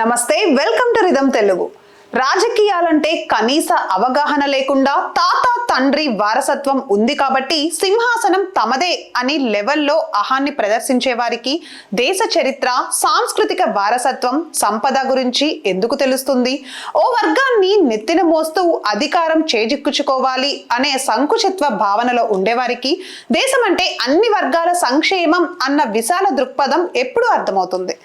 నమస్తే welcome to rhythm Telugu. రాజకీయాలంటే కనీస అవగాహన లేకుండా తాత తండ్రి వారసత్వం ఉంది కాబట్టి సింహాసనం తమదే అని లెవెల్లో అహాన్ని ప్రదర్శించే వారికి దేశ చరిత్ర సాంస్కృతిక వారసత్వం సంపద గురించి ఎందుకు తెలుస్తుంది? ఓ వర్గాన్ని నెత్తిన మోస్తూ అధికారం చేజిక్కుచుకోవాలి అనే సంకుచిత్వ భావనలో ఉండేవారికి దేశం అంటే అన్ని వర్గాల సంక్షేమం అన్న విశాల దృక్పథం ఎప్పుడు అర్థమవుతుంది.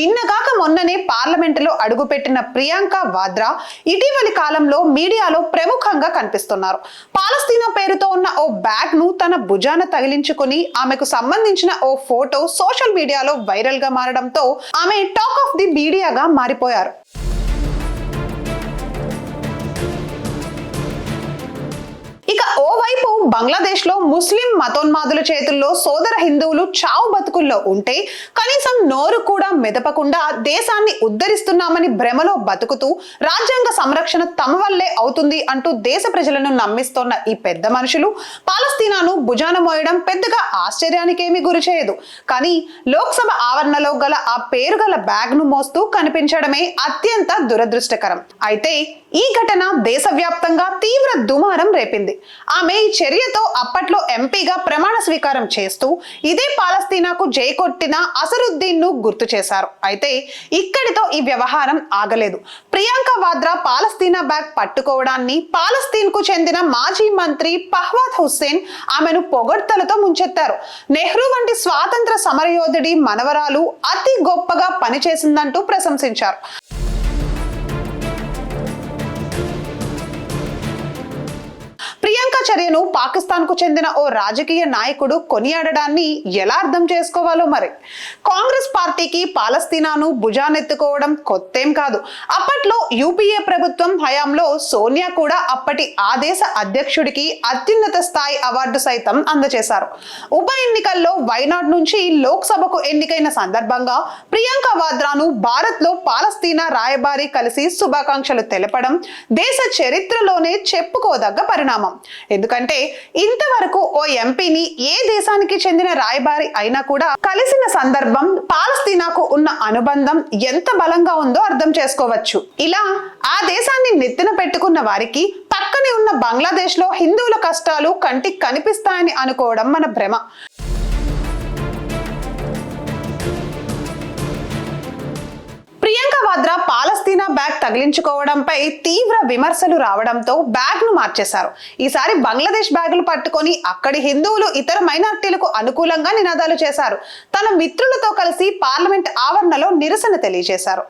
నిన్నగాక మొన్ననే పార్లమెంటులో అడుగుపెట్టిన ప్రియాంక వాద్రా ఇటీవలి కాలంలో మీడియాలో ప్రముఖంగా కనిపిస్తున్నారు. పాలస్తీనా పేరుతో ఉన్న ఓ బ్యాగ్ను తన భుజాన తగిలించుకుని ఆమెకు సంబంధించిన ఓ ఫోటో సోషల్ మీడియాలో వైరల్గా మారడంతో ఆమె టాక్ ఆఫ్ ది మీడియాగా మారిపోయారు. బంగ్లాదేశ్లో ముస్లిం మతోన్మాదుల చేతుల్లో సోదర హిందువులు చావు బతుకుల్లో ఉంటే కనీసం నోరు కూడా మెదపకుండా దేశాన్ని ఉద్ధరిస్తున్నామని భ్రమలో బతుకుతూ రాజ్యాంగ సంరక్షణ తమ వల్లే అవుతుంది అంటూ దేశ ప్రజలను నమ్మిస్తోన్న ఈ పెద్ద మనుషులు పాలస్తీనా భుజాన మోయడం పెద్దగా ఆశ్చర్యానికేమీ గురిచేయదు కానీ లోక్సభ ఆవరణలో గల ఆ పేరు గల బ్యాగ్ను మోస్తూ కనిపించడమే అత్యంత దురదృష్టకరం. అయితే ఈ ఘటన దేశవ్యాప్తంగా తీవ్ర దుమారం రేపింది. ఆమె ఈ చర్యతో అప్పట్లో ఎంపీగా ప్రమాణ స్వీకారం చేస్తూ ఇదే పాలస్తీనాకు జై కొట్టిన అసరుద్దీన్ను గుర్తు చేశారు. అయితే ఇక్కడితో ఈ వ్యవహారం ఆగలేదు. ప్రియాంక వాద్రా పాలస్తీనా బ్యాగ్ పట్టుకోవడాన్ని పాలస్తీన్కు చెందిన మాజీ మంత్రి పహ్వాద్ హుస్సేన్ ఆమెను పొగడ్తలతో ముంచెత్తారు. నెహ్రూ వంటి స్వాతంత్ర సమరయోధుడి మనవరాలు అతి గొప్పగా పనిచేసిందంటూ ప్రశంసించారు. అమెరికా చర్యను పాకిస్తాన్కు చెందిన ఓ రాజకీయ నాయకుడు కొనియాడడాన్ని ఎలా అర్థం చేసుకోవాలో మరి? కాంగ్రెస్ పార్టీకి పాలస్తీనాను భుజానెత్తుకోవడం కొత్తేం కాదు. అప్పట్లో యూపీఏ ప్రభుత్వం హయాంలో సోనియా కూడా అప్పటి ఆ దేశ అధ్యక్షుడికి అత్యున్నత స్థాయి అవార్డు సైతం అందజేశారు ఉప ఎన్నికల్లో వైనాడ్ నుంచి లోక్సభకు ఎన్నికైన సందర్భంగా ప్రియాంక వాద్రాను భారత్లో పాలస్తీనా రాయబారి కలిసి శుభాకాంక్షలు తెలపడం దేశ చరిత్రలోనే చెప్పుకోదగ్గ పరిణామం. ఎందుకంటే ఇంతవరకు ఓ ఎంపీని ఏ దేశానికి చెందిన రాయబారి అయినా కూడా కలిసిన సందర్భం పాలస్తీనాకు ఉన్న అనుబంధం ఎంత బలంగా ఉందో అర్థం చేసుకోవచ్చు. ఇలా ఆ దేశాన్ని నెత్తిన పెట్టుకున్న వారికి పక్కనే ఉన్న బంగ్లాదేశ్లో హిందువుల కష్టాలు కంటికి కనిపిస్తాయని అనుకోవడం మన భ్రమ. పాలస్తీనా బ్యాగ్ తగిలించుకోవడంపై తీవ్ర విమర్శలు రావడంతో బ్యాగ్ను మార్చేశారు. ఈసారి బంగ్లాదేశ్ బ్యాగులు పట్టుకొని అక్కడి హిందువులు ఇతర మైనార్టీలకు అనుకూలంగా నినాదాలు చేశారు. తన మిత్రులతో కలిసి పార్లమెంట్ ఆవరణలో నిరసన తెలియజేశారు.